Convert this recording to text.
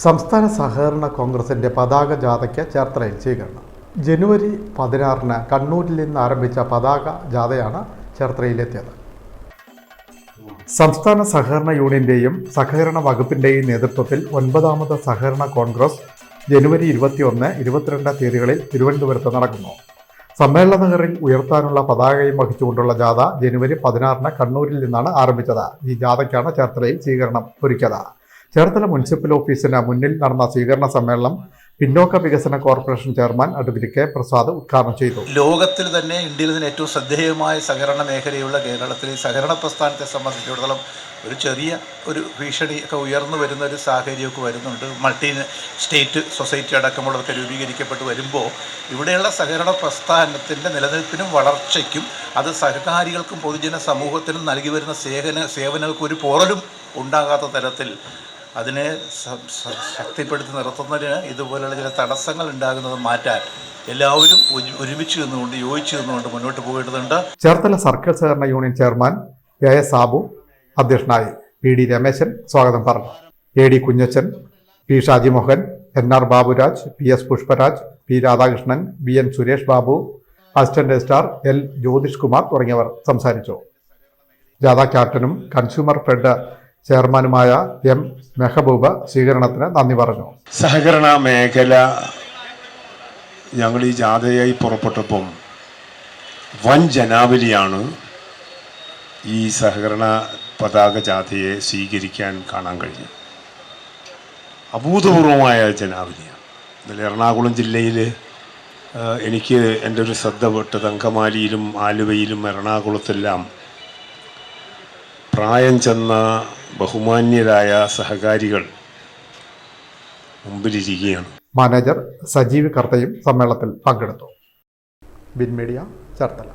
സംസ്ഥാന സഹകരണ കോൺഗ്രസിന്റെ പതാക ജാഥയ്ക്ക് ചേർത്തലയിൽ സ്വീകരണം. ജനുവരി പതിനാറിന് കണ്ണൂരിൽ നിന്ന് ആരംഭിച്ച പതാക ജാഥയാണ് ചേർത്തലയിലെത്തിയത്. സംസ്ഥാന സഹകരണ യൂണിയന്റെയും സഹകരണ വകുപ്പിന്റെയും നേതൃത്വത്തിൽ ഒൻപതാമത് സഹകരണ കോൺഗ്രസ് ജനുവരി ഇരുപത്തിയൊന്ന് ഇരുപത്തിരണ്ട് തീയതികളിൽ തിരുവനന്തപുരത്ത് നടക്കുന്നു. സമ്മേളന നഗറിൽ ഉയർത്താനുള്ള പതാകയും വഹിച്ചുകൊണ്ടുള്ള ജാഥ ജനുവരി പതിനാറിന് കണ്ണൂരിൽ നിന്നാണ് ആരംഭിച്ചത്. ഈ ജാഥയ്ക്കാണ് ചേർത്തലയിൽ സ്വീകരണം ഒരുക്കിയത്. ചേർത്തല മുനിസിപ്പൽ ഓഫീസിന് മുന്നിൽ നടന്ന സ്വീകരണ സമ്മേളനം പിന്നോക്ക വികസന corporation chairman advocate K Prasad ഉദ്ഘാടനം ചെയ്തു. ലോകത്തിൽ തന്നെ ഇന്ത്യയിൽ തന്നെ ഏറ്റവും ശ്രദ്ധേയമായ സഹകരണ മേഖലയുള്ള കേരളത്തിൽ സഹകരണ പ്രസ്ഥാനത്തെ സംബന്ധിച്ചിടത്തോളം ഒരു ചെറിയ ഒരു ഭീഷണി ഒക്കെ ഉയർന്നു വരുന്ന ഒരു സാഹചര്യമൊക്കെ വരുന്നുണ്ട്. മൾട്ടി സ്റ്റേറ്റ് സൊസൈറ്റി അടക്കമുള്ളതൊക്കെ രൂപീകരിക്കപ്പെട്ട് വരുമ്പോൾ ഇവിടെയുള്ള സഹകരണ പ്രസ്ഥാനത്തിന്റെ നിലനിൽപ്പിനും വളർച്ചയ്ക്കും അത് സഹകാരികൾക്കും പൊതുജന സമൂഹത്തിനും നൽകി വരുന്ന സേവന സേവനങ്ങൾക്ക് ഒരു പോറലും ഉണ്ടാകാത്ത തരത്തിൽ അതിനെ ശക്തിപ്പെടുത്തി നിർത്തുന്നതിന് ഇതുപോലെയുള്ള ചില തടസ്സങ്ങൾ ഉണ്ടാകുന്നത് മാറ്റാൻ എല്ലാവരും ഒരുമിച്ച് നിന്നുകൊണ്ട് യോജിച്ച് നിന്നുകൊണ്ട് മുന്നോട്ട് പോകേണ്ടതുണ്ട്. ചേർത്തല സർക്കിൾ സഹകരണ union chairman A S Sabu അധ്യക്ഷനായി പി ഡി രമേശൻ സ്വാഗതം പറഞ്ഞു. A D Kunjachan P Shaji Mohan N R Baburaj P S Pushparaj P Radhakrishnan B N Suresh Babu assistant registrar L Jyothish Kumar തുടങ്ങിയവർ സംസാരിച്ചു. ജാഥ ക്യാപ്റ്റനും consumer fed ചെയർമാനുമായ M Mehboob സ്വീകരണത്തിന് നന്ദി പറഞ്ഞു. സഹകരണ മേഖല ഞങ്ങൾ ഈ ജാഥയായി പുറപ്പെട്ടപ്പം വൻ ജനാവലിയാണ് ഈ സഹകരണ പതാക ജാഥയെ സ്വീകരിക്കാൻ കാണാൻ കഴിഞ്ഞു അഭൂതപൂർവമായ ജനാവലിയാണ്. ഇന്നലെ എറണാകുളം ജില്ലയിൽ എനിക്ക് എന്റെ ഒരു ശ്രദ്ധ പെട്ടത് അങ്കമാലിയിലും ആലുവയിലും എറണാകുളത്തെല്ലാം പ്രായം ചെന്ന ബഹുമാന്യരായ സഹകാരികൾ മുമ്പിലിരിക്കുകയാണ്. മാനേജർ സജീവ് കർത്തയും സമ്മേളനത്തിൽ പങ്കെടുത്തു. Bin media Cherthala.